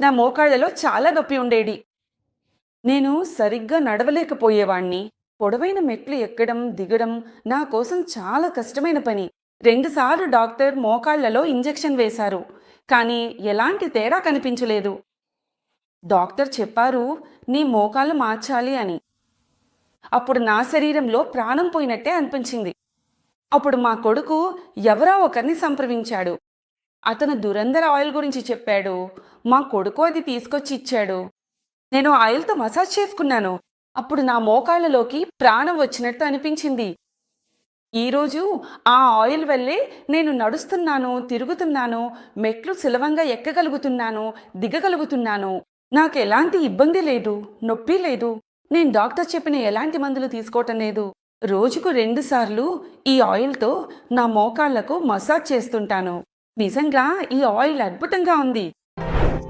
నా మోకాళ్ళలో చాలా నొప్పి ఉండేది. నేను సరిగ్గా నడవలేకపోయేవాణ్ణి. పొడవైన మెట్లు ఎక్కడం దిగడం నా కోసం చాలా కష్టమైన పని. రెండుసార్లు డాక్టర్ మోకాళ్ళలో ఇంజెక్షన్ వేశారు. కానీ ఎలాంటి తేడా కనిపించలేదు. డాక్టర్ చెప్పారు నీ మోకాళ్ళు మార్చాలి అని. అప్పుడు నా శరీరంలో ప్రాణం పోయినట్టే అనిపించింది. అప్పుడు మా కొడుకు ఎవరో ఒకరిని సంప్రదించాడు. అతను దురంధర ఆయిల్ గురించి చెప్పాడు. మా కొడుకు అది తీసుకొచ్చి ఇచ్చాడు. నేను ఆయిల్తో మసాజ్ చేసుకున్నాను. అప్పుడు నా మోకాళ్ళలోకి ప్రాణం వచ్చినట్టు అనిపించింది. ఈరోజు ఆ ఆయిల్ వల్లే నేను నడుస్తున్నాను తిరుగుతున్నాను మెట్లు సులభంగా ఎక్కగలుగుతున్నాను దిగగలుగుతున్నాను. నాకు ఎలాంటి ఇబ్బంది లేదు నొప్పి లేదు. నేను డాక్టర్ చెప్పిన ఎలాంటి మందులు తీసుకోవటం లేదు. రోజుకు రెండుసార్లు ఈ ఆయిల్తో నా మోకాళ్ళకు మసాజ్ చేస్తుంటాను. నిజంగా ఈ ఆయిల్ అద్భుతంగా ఉంది.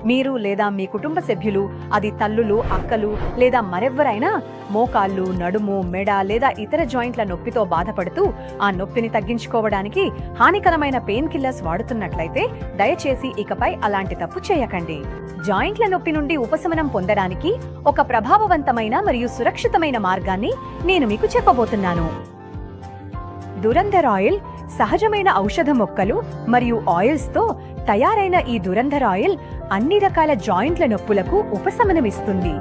మీరు లేదా మీ కుటుంబ సభ్యులు అది తల్లులు అక్కలు లేదా మరెవ్వరైనా మోకాళ్ళు నడుము మెడ లేదా ఇతర జాయింట్ల నొప్పితో బాధపడుతూ ఆ నొప్పిని తగ్గించుకోవడానికి హానికరమైన పెయిన్ కిల్లర్స్ వాడుతున్నట్లయితే దయచేసి ఇకపై అలాంటి తప్పు చేయకండి. జాయింట్ల నొప్పి నుండి ఉపశమనం పొందడానికి ఒక ప్రభావవంతమైన మరియు సురక్షితమైన మార్గాన్ని నేను మీకు చెప్పబోతున్నాను. దురంధర్ ఆయిల్ సహజమైన ఔషధ మొక్కలు మరియు ఆయిల్స్తో తయారైన ఈ దురంధర్ ఆయిల్ అన్ని రకాల జాయింట్ల నొప్పులకు ఉపశమనమిస్తుంది.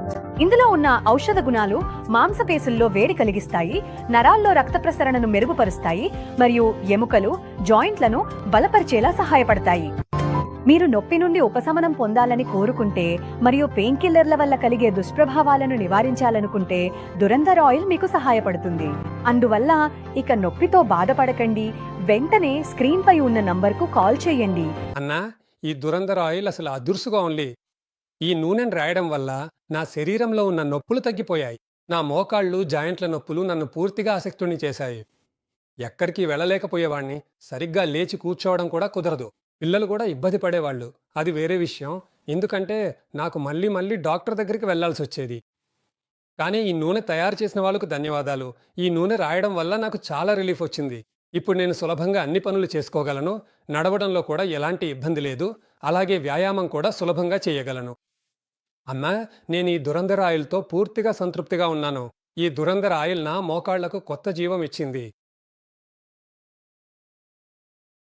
ఇందులో ఉన్న ఔషధ గుణాలు మాంసపేశుల్లో వేడి కలిగిస్తాయి నరాల్లో రక్త ప్రసరణను మెరుగుపరుస్తాయి మరియు ఎముకలు జాయింట్లను బలపరిచేలా సహాయపడతాయి. మీరు నొప్పి నుండి ఉపశమనం పొందాలని కోరుకుంటే మరియు పెయిన్ కిల్లర్ల వల్ల కలిగే దుష్ప్రభావాలను నివారించాలనుకుంటే దురంధర్ ఆయిల్ మీకు సహాయపడుతుంది. అందువల్ల ఇక నొప్పితో బాధపడకండి. వెంటనే స్క్రీన్ పై ఉన్న నంబర్కు కాల్ చేయండి. అన్నా ఈ దురంధర ఆయిల్ అసలు అదుర్సుగా ఉంది. ఈ నూనెను రాయడం వల్ల నా శరీరంలో ఉన్న నొప్పులు తగ్గిపోయాయి. నా మోకాళ్ళు జాయింట్ల నొప్పులు నన్ను పూర్తిగా ఆసక్తుణ్ణి చేశాయి. ఎక్కడికి వెళ్ళలేకపోయేవాణ్ణి. సరిగ్గా లేచి కూర్చోవడం కూడా కుదరదు. పిల్లలు కూడా ఇబ్బంది పడేవాళ్ళు. అది వేరే విషయం. ఎందుకంటే నాకు మళ్ళీ మళ్ళీ డాక్టర్ దగ్గరికి వెళ్ళాల్సి వచ్చేది. కానీ ఈ నూనె తయారు చేసిన వాళ్ళకు ధన్యవాదాలు. ఈ నూనె రాయడం వల్ల నాకు చాలా రిలీఫ్ వచ్చింది. ఇప్పుడు నేను సులభంగా అన్ని పనులు చేసుకోగలను. నడవడంలో కూడా ఎలాంటి ఇబ్బంది లేదు. అలాగే వ్యాయామం కూడా సులభంగా చేయగలను. అమ్మా నేను ఈ దురంధర ఆయిల్తో పూర్తిగా సంతృప్తిగా ఉన్నాను. ఈ దురంధర ఆయిల్ నా మోకాళ్ళకు కొత్త జీవం ఇచ్చింది.